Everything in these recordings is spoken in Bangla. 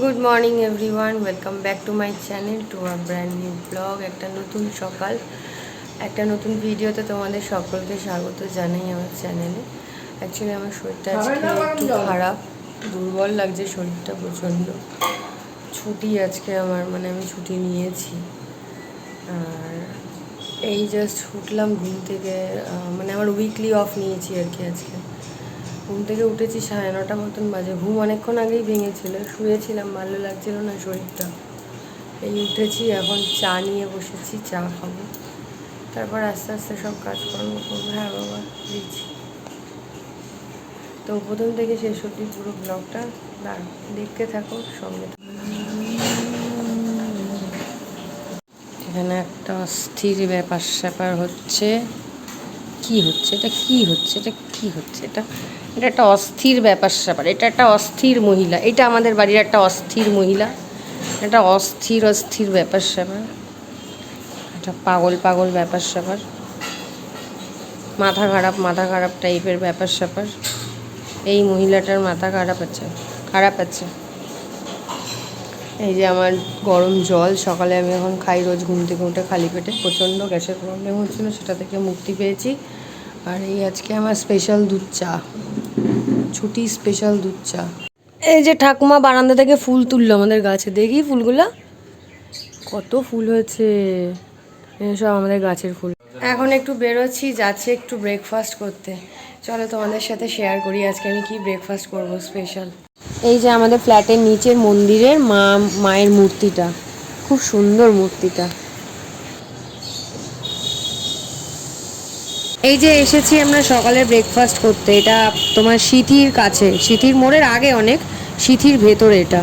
Good morning everyone welcome back to my channel to a brand new blog একটা নতুন সকাল একটা নতুন ভিডিওতে তোমাদের সকলকে স্বাগত জানাই আমার চ্যানেলে অ্যাকচুয়ালি আমার শরীরটা আজকে একটু খারাপ দুর্বল লাগছে শরীরটা প্রচণ্ড। ছুটি আজকে আমার মানে আমি ছুটি নিয়েছি। আর এই জাস্ট উঠলাম ঘুম থেকে মানে আমার উইকলি অফ নিয়েছি আর কি আজকে। ঘুম থেকে উঠেছি সাড়ে নটা মতন বাজে। ঘুম অনেকক্ষণ আগেই ভেঙেছিল, শুয়েছিলাম, ভালো লাগছিল না শরীরটা। এই উঠেছি, এখন চা নিয়ে বসেছি, চা খাব। তারপর আস্তে আস্তে সব কাজকর্ম করব। হ্যাঁ বাবা, দিচ্ছি। তো প্রথম থেকে শেষ অবধি পুরো ব্লগটা দেখতে থাকো, সঙ্গে এখানে একটা অস্থির ব্যাপার স্যাপার হচ্ছে। কি হচ্ছে? এটা কি হচ্ছে? এটা কি হচ্ছে? এটা এটা একটা অস্থির ব্যাপার স্যাপার। এটা একটা অস্থির মহিলা। এটা আমাদের বাড়ির একটা অস্থির মহিলা। এটা অস্থির অস্থির ব্যাপার স্যাপার। এটা পাগল পাগল ব্যাপার স্যাপার। মাথা খারাপ মাথা খারাপ টাইপের ব্যাপার স্যাপার। এই মহিলাটার মাথা খারাপ আছে খারাপ আছে। এই যে আমার গরম জল, সকালে আমি এখন খাই, রোজ ঘুম থেকে উঠে খালি পেটে প্রচণ্ড গ্যাসের প্রবলেম হচ্ছিল, সেটা থেকে মুক্তি পেয়েছি। আর এই আজকে আমার স্পেশাল দুধ চা। ছুটি স্পেশাল দুধ চা। এই যে ঠাকুমা বারান্দা থেকে ফুল তুললো আমাদের গাছে দেখি ফুলগুলা? কত ফুল হয়েছে। সব আমাদের গাছের ফুল। এখন একটু বেরোচ্ছি যাচ্ছি একটু ব্রেকফাস্ট করতে। চলো তোমাদের সাথে শেয়ার করি আজকে আমি কি ব্রেকফাস্ট করব স্পেশাল এই যে আমাদের ফ্ল্যাটের নিচের মন্দিরের মা মায়ের মূর্তিটা। খুব সুন্দর মূর্তিটা। এই যে এসেছি আমরা সকালে ব্রেকফাস্ট করতে, এটা তোমার সিথির কাছে, সিথির মোড়ের আগে অনেক, সিথির ভেতরে এটা।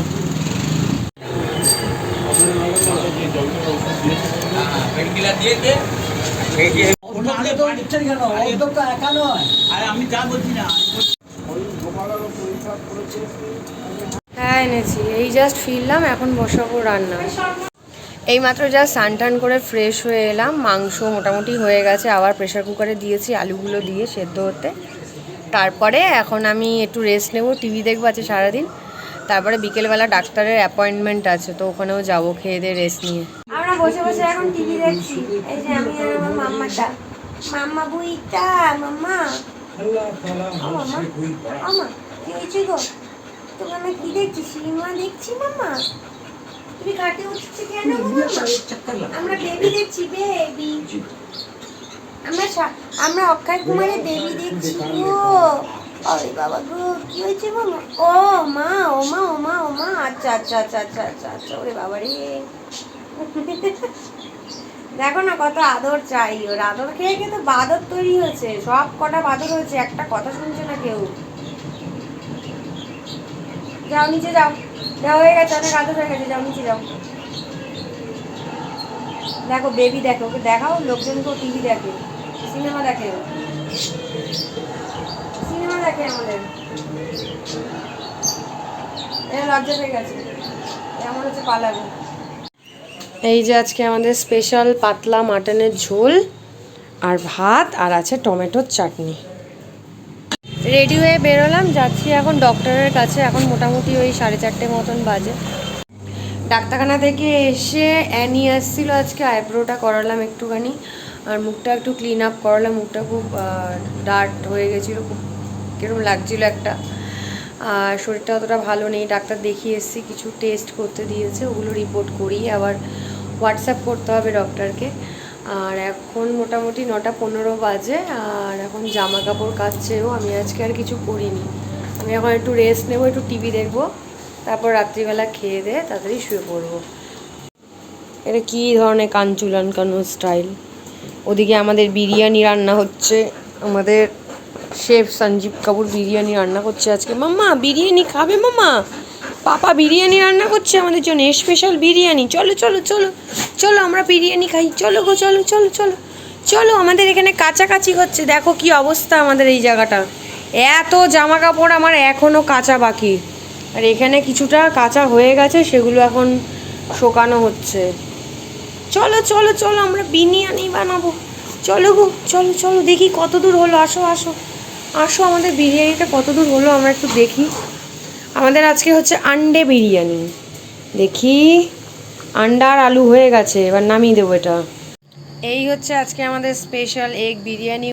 হ্যাঁ এনেছি, এই জাস্ট ফিরলাম, এখন বসাবো রান্না। এই মাত্র জাস্ট স্নান টান করে ফ্রেশ হয়ে এলাম মাংস মোটামুটি হয়ে গেছে, আবার প্রেশার কুকারে দিয়েছি, আলুগুলো দিয়ে সেদ্ধ হতে। তারপরে এখন আমি একটু রেস্ট নেব টিভি দেখব আছে সারাদিন। তারপরে বিকেলবেলা ডাক্তারের অ্যাপয়েন্টমেন্ট আছে, তো ওখানেও যাব খেয়ে দিয়ে রেস্ট নিয়ে। আমরা বসে বসে এখন টিভি দেখছি, এই যে আমি আর আমার মাম্মাটা। মাম্মা বুইটা, মাম্মা। মাম্মা কি হয়েছে গো? আমি কি দেখছি, সিনেমা দেখছি মাম্মা? তুমি কাটে উঠছে কেন আমরা বেবি দেখছি বেবি আমরা আমরা অক্ষয় কুমারের বেবি দেখছি গো আরে বাবা গো কি হয়েছে মামা ও মা ও মা ও মা ও মা। আচ্ছা আচ্ছা আচ্ছা আচ্ছা আচ্ছা আচ্ছা ওরে বাবা রে। দেখো না কত আদর চাই ওর। আদর খেয়ে খেয়ে তো বাদর তৈরি হয়েছে। সব কটা বাদর হয়েছে একটা কথা শুনছে না কেউ। যাও নিচে যাও। হয়ে গেছে, অনেক হয়ে গেছে, যাও দেখো বেবি দেখো, ওকে দেখাও, লোকজনকেও টিভি দেখে সিনেমা দেখে। সিনেমা দেখে আমাদের। লজ্জা গেছে। এমন হচ্ছে পালাবে এই যে আজকে আমাদের স্পেশাল পাতলা মাটনের ঝোল, আর ভাত, আর আছে টমেটোর চাটনি। রেডি হয়ে বেরোলাম, যাচ্ছি এখন ডক্টরের কাছে। এখন মোটামুটি ওই সাড়ে চারটে মতন বাজে। ডাক্তারখানা থেকে এসে অ্যানি আসছিল আজকে আইব্রোটা করালাম একটুখানি। আর মুখটা একটু ক্লিন আপ করালাম, মুখটা খুব ডার্ট হয়ে গেছিল, খুব কীরকম লাগছিল একটা। আর শরীরটা অতটা ভালো নেই, ডাক্তার দেখিয়ে এসেছি, কিছু টেস্ট করতে দিয়েছে, ওগুলো রিপোর্ট করিয়ে আবার হোয়াটসঅ্যাপ করতে হবে ডক্টরকে আর এখন মোটামুটি নটা পনেরো বাজে, আর এখন জামা কাপড় কাচ্ছেও, আমি আজকে আর কিছু করিনি আমি এখন একটু রেস্ট নেব, একটু টিভি দেখব, তারপর রাত্রিবেলা খেয়ে দিয়ে তাড়াতাড়ি শুয়ে পড়ব। এটা কী ধরনের কাঞ্চুল আনকানো স্টাইল ওদিকে আমাদের বিরিয়ানি রান্না হচ্ছে, আমাদের শেফ সঞ্জীব কাপুর বিরিয়ানি রান্না করছে আজকে। মাম্মা, বিরিয়ানি খাবে মাম্মা? পাপা বিরিয়ানি রান্না করছে, আমাদের জন্য স্পেশাল বিরিয়ানি। চলো চলো চলো চলো, আমরা বিরিয়ানি খাই। চলো গো, চলো চলো চলো চলো, আমাদের এখানে কাছাকাছি হচ্ছে। দেখো কি অবস্থা আমাদের এই জায়গাটা। এত জামা কাপড় আমার এখনও কাঁচা বাকি। আর এখানে কিছুটা কাঁচা হয়ে গেছে, সেগুলো এখন শোকানো হচ্ছে। চলো চলো চলো, আমরা বিরিয়ানি বানাবো। চলো গো, চলো চলো, দেখি কত দূর হলো। আসো আসো আসো, আমাদের বিরিয়ানিটা কত দূর হলো, আমরা একটু দেখি। আমাদের আজকে হচ্ছে আন্ডে বিরিয়ানি। দেখি, আন্ডার আলু হয়ে গেছে, এবার নামিয়ে দেবো এটা। এই হচ্ছে আজকে আমাদের স্পেশাল এগ বিরিয়ানি।